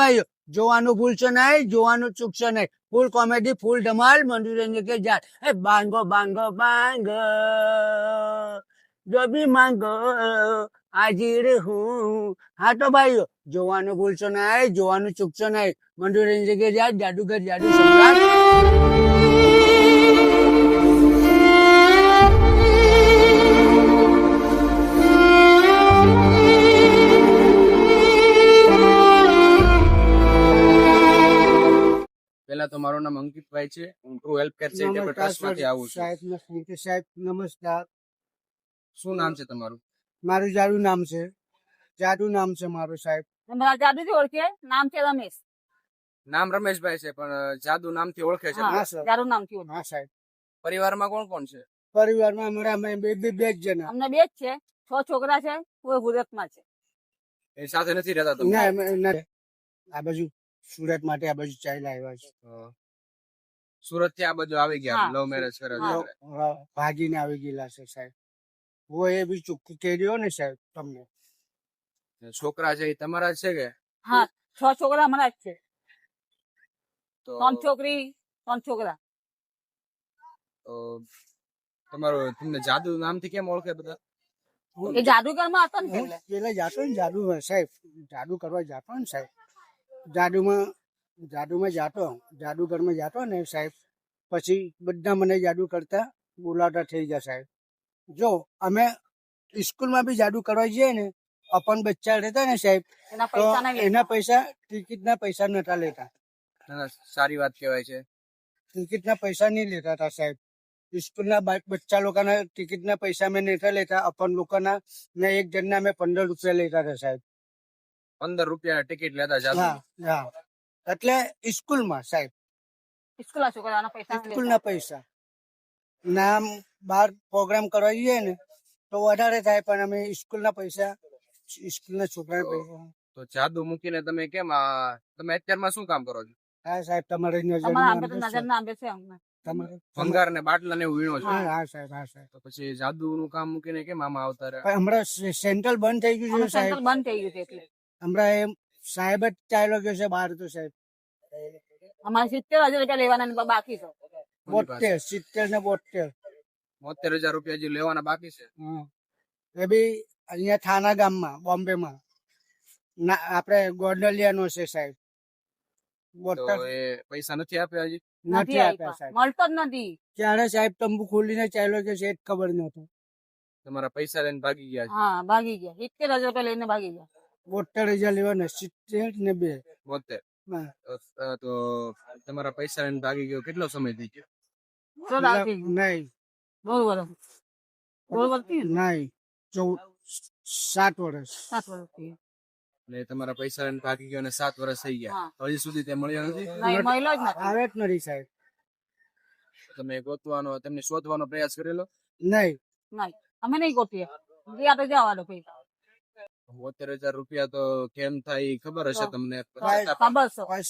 ભાઈઓ જોવાનું ભૂલશો નહીં, જોવાનું ચૂકશો નહીં. ફૂલ કોમેડી, ફૂલ ધમાલ મનોરંજન કે જાત. એ બાંગો બાંગો બાંગો જો બી માંગો, હાજીર હું. હા તો ભાઈઓ જોવાનું ભૂલશો નહીં, જોવાનું ચૂકશો નહીં. મનોરંજન કે જાત, જાદુગર, જાદુ સમ્રાટ. પેલા તો મારું નામ અંકિતભાઈ છે. હું ટ્રુ હેલ્પ કેર ચેરિટેબલ ટ્રસ્ટમાંથી આવું છું. સાહેબ સાહેબ નમસ્કાર. શું નામ છે તમારું? મારું જાદુ નામ છે. જાડુ નામ છે મારું સાહેબ. મારા જાદુથી ઓળખે? નામ છે રમેશ. નામ રમેશભાઈ છે પણ જાદુ નામથી ઓળખે છે. હા સર. જાદુ નામથી ઓળખે હા સાહેબ. પરિવારમાં કોણ કોણ છે? પરિવારમાં અમારા અમે બે બે બે જ જણા. અમને બે જ છે. છ છોકરા છે કોઈ સુરતમાં છે. એ સાથે નથી રહેતા તમે? ના. આ બાજુ. સુરત માટે આ બાજુ ચાલ્યા આવ્યા છે. સુરતથી આ બધું આવી ગયા. લવ મેરેજ કરે ભાગીને આવી ગયેલા છે સાહેબ. હું એ બી ચૂકી કહી રહ્યો ને સાહેબ તમને. છોકરા છે એ તમારા છે કે? હા છ છોકરા અમારા જ છે. ત્રણ છોકરી ત્રણ છોકરા. તમારું તમને જાદુ નામથી કેમ ઓળખે બધા? એ જાદુગરમાં હતો ને પેલા. જાતો ને જાદુ સાહેબ. જાદુ કરવા જાતો ને સાહેબ. જાદુમાં જાદુમાં જાતો જાદુગરમાં જાતો ને સાહેબ પછી બધા મને જાદુ કરતા બોલાવતા થઈ ગયા સાહેબ. જો અમે સ્કૂલમાં બી જાદુ કરવા જઈએ ને અપન બચ્ચા રહેતા ને સાહેબ એના તો પૈસા એના પૈસા ટિકિટના પૈસા નતા લેતા. સારી વાત કહેવાય છે. ટિકિટના પૈસા નહીં લેતા હતા સાહેબ. સ્કૂલના બચ્ચા લોકોના ટિકિટના પૈસા અમે નતા લેતા અપન લોકોના ને એક જણના અમે પંદર રૂપિયા લેતા હતા સાહેબ. પંદર રૂપિયા ટિકિટ લેતા હા એટલે સ્કૂલમાં સાહેબ. સ્કૂલના છોકરાના પૈસા સ્કૂલના પૈસા. નામ બાર પ્રોગ્રામ કરવા જઈએ ને તો વધારે થાય પણ અમે સ્કૂલના પૈસા સ્કૂલના છોકરાના પૈસા. તો જાદુ મૂકીને તમે કેમ તમે અત્યારમાં શું કામ કરો છો? હા સાહેબ તમારે નજર ના આંબે છે અમને. ભંગાર ને બાટલા ને વીણો છો? હા હા સાહેબ હા સાહેબ. તો પછી જાદુ નું કામ મૂકીને કેમ આમાં આવતા રહ્યા? હમણાં સેન્ટ્રલ બંધ થઈ ગયું છે સાહેબ. બંધ થઈ ગયું છે એટલે. હમણાં એમ સાહેબ જ ચાલ્યો ગયો છે બહાર તો સાહેબ. અમારે સિત્તેર હજાર રૂપિયા લેવાના ને બાકી છે. બોતેર સિત્તેર ને બોતેર બોતેર હજાર રૂપિયા જે લેવાના બાકી છે? એ બી અહીંયા થાના ગામમાં બોમ્બેમાં. ના આપણે ગોંડલિયાનો છે સાહેબ. પૈસા નથી આપ્યા હજી? નથી આપ્યા સાહેબ. મળતો જ નથી. ક્યારે સાહેબ તંબુ ખોલીને ચાલ્યો કે છે એ જ ખબર નહોતું. તમારા પૈસા લઈને ભાગી ગયા હા ભાગી ગયા. સિત્તેર હજાર રૂપિયા લઈને ભાગી ગયા. બોતેર હજાર લેવાના સિત્તેર ને બે. બોતેર. તો- તો તમારા પૈસા લઈને ભાગી ગયો. કેટલો સમય થઈ ગયો? તો દાવ થઈ ગયું. નહીં. બહુ વર્ષ બહુ વર્ષ નહીં. ચૌદ સાત વર્ષ સાત વર્ષ એટલે તમારા પૈસા લઈને ભાગી ગયો અને સાત વર્ષ થઈ ગયા. હજી સુધી તે મળ્યો નથી? નહીં મહિલો જ નથી. આવે જ નથી સાહેબ. તમે ગોતવાનો તેમને શોધવાનો પ્રયાસ કરેલો? નહીં. નહીં. અમે નહીં ગોતીએ. ગયા તો જવાનો પૈસા. બોતેર હજાર રૂપિયા તો કેમ થાય ખબર હશે તમને?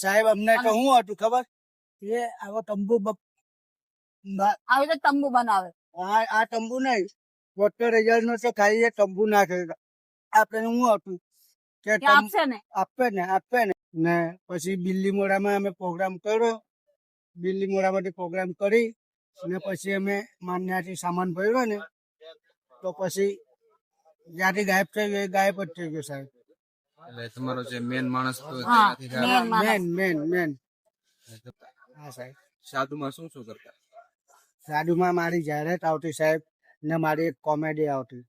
સાહેબ અમને તો શું હતું ખબર? એ આવો તંબુ આવી રીતે તંબુ બનાવે. આ આ તંબુ નહીં. બોતેર હજાર નો તો ખાલી એ તંબુ નાખે આપણે શું હતું? કે કે આપશે ને. આપે ને આપે ને. ને પછી બિલ્લી મોડામાં અમે પ્રોગ્રામ કર્યો. બિલ્લી મોડામાંથી પ્રોગ્રામ કરી. ને પછી અમે માન્યાથી સામાન ભર્યો ને. તો પછી જ્યાંથી ગાયબ થઈ ગયો એ ગાયબ જ થઈ ગયો સાહેબ. એટલે તમારો જે મેન માણસ હતો હા, ગાયબ. મેન મેન મેન હા સાહેબ. સાધુમાં શું શું કરતા? સાડુમાં મારી જાહેરાત આવતી સાહેબ ને મારી એક કોમેડી આવતી.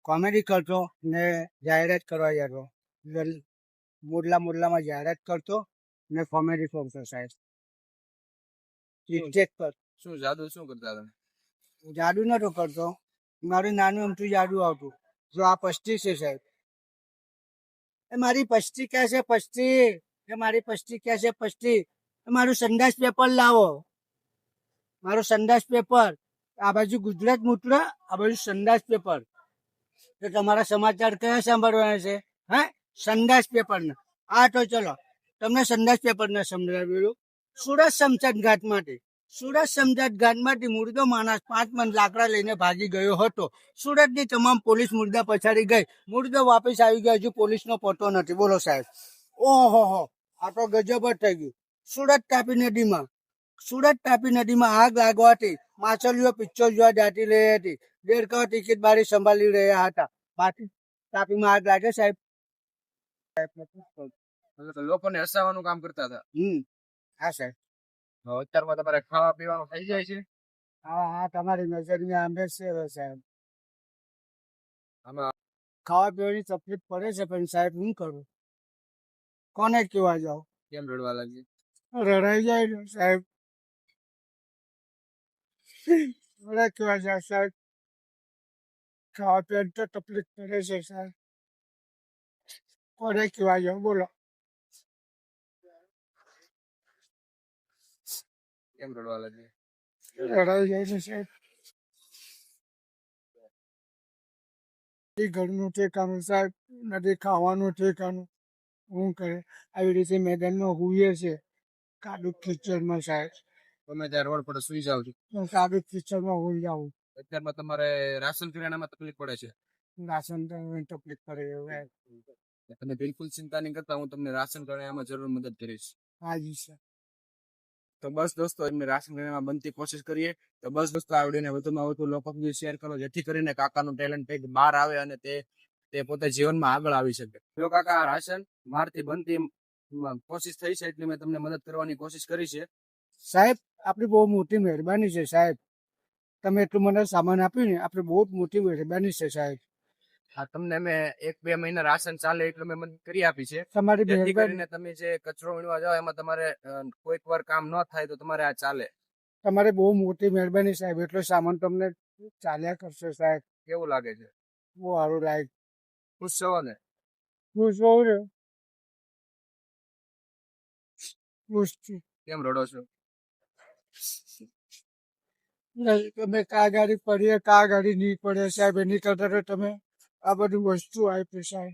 કોમેડી કરતો ને જાહેરાત કરવા જતો. વેલ- મોડલા મોડલામાં જાહેરાત કરતો ને કોમેડી કરતો સાહેબ. ટિકટેક પર. શું જાદુ શું કરતા તમે? જાદુ નતો કરતો. મારું નાનું અમથું જાડું આવતું. જો આ પસ્તી છે સાહેબ. એ મારી પસ્તી ક્યાં છે પસ્તી? એ મારી પસ્તી ક્યાં છે પસ્તી? મારું સંદાસ પેપર લાવો. મારું સંદાસ પેપર. આ બાજુ ગુજરાત મૂત્ર આ બાજુ સંદાસ પેપર. તો તમારા સમાચાર કયા સાંભળવાના છે? હે? સંદાસ પેપર આ તો ચલો, તમને સંદાસ પેપર ને સમજાવ્યું સુરત શમશાદ ઘાટ માટે. સુરત સમજાત ગાંધમાંથી મુર્દો માણસ પાંચ મન લાકડા લઈને ભાગી ગયો હતો. સુરતની તમામ પોલીસ મુર્દા પછાડી ગઈ. મુર્દો વાપસ આવી ગયો હજુ પોલીસનો પતો નથી. બોલો સાહેબ. ઓહો હો આ તો ગજબ જ થઈ ગયું. સુરત તાપી નદીમાં સુરત તાપી નદીમાં આગ લાગવાથી માછલીઓ પિક્ચર જોવા જાતી રહી હતી. દેડકાઓ ટિકિટ બારી સંભાળી રહ્યા હતા. બાકી તાપીમાં આગ લાગે સાહેબ? લોકોને હસાવવાનું કામ કરતા હતા. હમ હા સાહેબ. અત્યારમાં તમારે ખાવા પીવાનું થઈ જાય છે? હા હા તમારી નજરની આંબે છે સાહેબ. આમાં ખાવા પીવાની તકલીફ પડે છે પણ સાહેબ હું કરું? કોને કેવા જાઉં? કેમ રડવા લાગી? રડાઈ જાય સાહેબ. કોને કેવા જાવ સાહેબ. ખાવા પીવાની તો તકલીફ પડે છે સાહેબ. કોને કેવા જાઉં? બોલો. કેમ રડવા લાગે રડાઈ જાય છે સાહેબ. એ ઘરનું ઠેકાણું સાહેબ નથી ખાવાનું ઠેકાણું. શું કરે આવી રીતે મેદાનમાં હુઈએ છે. કાદુ કિચડમાં સાહેબ. તમે ત્યાં રોડ પર સુઈ જાવ છો. હું કાદુ કિચડમાં હોઈ જાઉં. અત્યારમાં તમારે રાશન કિરાણામાં તકલીફ પડે છે? રાશન તકલીફ પડે એવું તમે બિલકુલ ચિંતા નહીં કરતા હું તમને રાશન કિરાણામાં જરૂર મદદ કરીશ. હાજી સર તો બસ દોસ્તો, એમને રાશન કિરાણામાં બનતી કોશિશ કરીએ. તો બસ દોસ્તો, આ વિડીયોને વધુમાં વધુ લોકો સુધી શેર કરો. જેથી કરીને કાકાનું ટેલેન્ટ કંઈક બહાર આવે અને તે તે પોતે જીવનમાં આગળ આવી શકે. જો કાકા રાશન મારથી બનતી કોશિશ થઈ છે એટલે મેં તમને મદદ કરવાની કોશિશ કરી છે. સાહેબ, આપણી બહુ મોટી મહેરબાની છે સાહેબ. તમે એટલું મને સામાન આપ્યું ને, આપણી બહુ મોટી મહેરબાની છે સાહેબ. આ તમને મેં એક બે મહિના રાશન ચાલે એટલે મેં મદદ કરી આપી છે. તમારી જેથી કરીને તમે જે કચરો વીણવા જાઓ એમાં તમારે કોઈક વાર કામ ન થાય તો તમારે આ ચાલે. તમારે બહુ મોટી મહેરબાની સાહેબ એટલો સામાન તમને ચાલ્યા કરશે સાહેબ. કેવું લાગે છે? બહુ સારું લાગે. ખુશ છો ને ખુશ હોઉં ને ખુશ છું. કેમ રડો છો? તમે કા ગાડી પડીએ કા ગાડી નહીં પડે સાહેબ એની કરતા તમે આ બધી વસ્તુ આપી સાહેબ.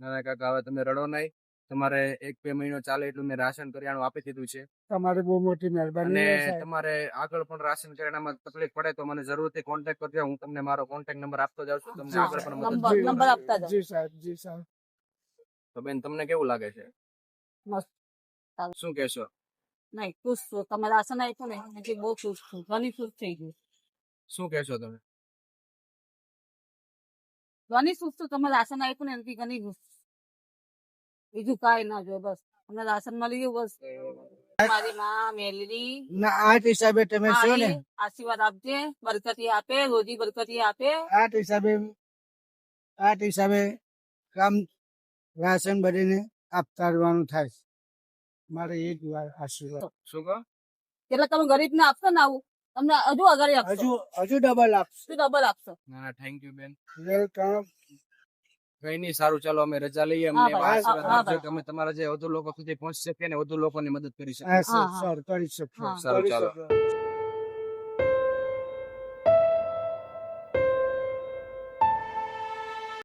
નાના કાકા હવે તમે રડો નહીં. તમારે એક બે મહિનો ચાલે એટલું મેં રાશન કરિયાણું આપી દીધું છે. તમારી બહુ મોટી મહેરબાની અને તમારે આગળ પણ રાશન કરિયાણામાં તકલીફ પડે તો મને જરૂરથી કોન્ટેક્ટ કરજો. હું તમને મારો કોન્ટેક્ટ નંબર આપતો જાઉં છું. તમને આગળ પણ નંબર- મદદ જી, નંબર આપતા. જી સાહેબ જી સાહેબ. તો બેન તમને કેવું લાગે છે? મસ્ત. શું કહેશો? નહીં ખુશ છું. તમે રાશન આપ્યું ને બહુ ખુશ છું. ઘણી ખુશ થઈ ગઈ. શું કહેશો તમે? ઘણી ખુશ તમે રાશન આપ્યું ને એનાથી ઘણી ખુશ. બીજું કાંઈ ના જો બસ. અમને રાશન મળી ગયું બસ. મારી માં મેલરી ના આઠ હિસાબે તમે છો ને? આશીર્વાદ આપજે બરકતી આપે રોજી બરકતી આપે. આઠ હિસાબે આઠ હિસાબે કામ રાશન બનીને આપતા રહેવાનું થાય મારે એ જ વાર આશીર્વાદ. શું કહો? એટલે તમે ગરીબ ને આપશો ને આવું? તમને હજુ આગળ આપશો. હજુ હજુ ડબલ આપશો. ડબલ આપશો. ના ના થેન્ક યુ બેન. વેલકમ કઈ નહીં સારું. ચાલો અમે રજા લઈએ. અમને આશીર્વાદ અમે તમારા જે વધુ લોકો સુધી પહોંચી શકીએ ને વધુ લોકોની મદદ કરી શકીએ. સર કરી શકશો. સારું ચાલો.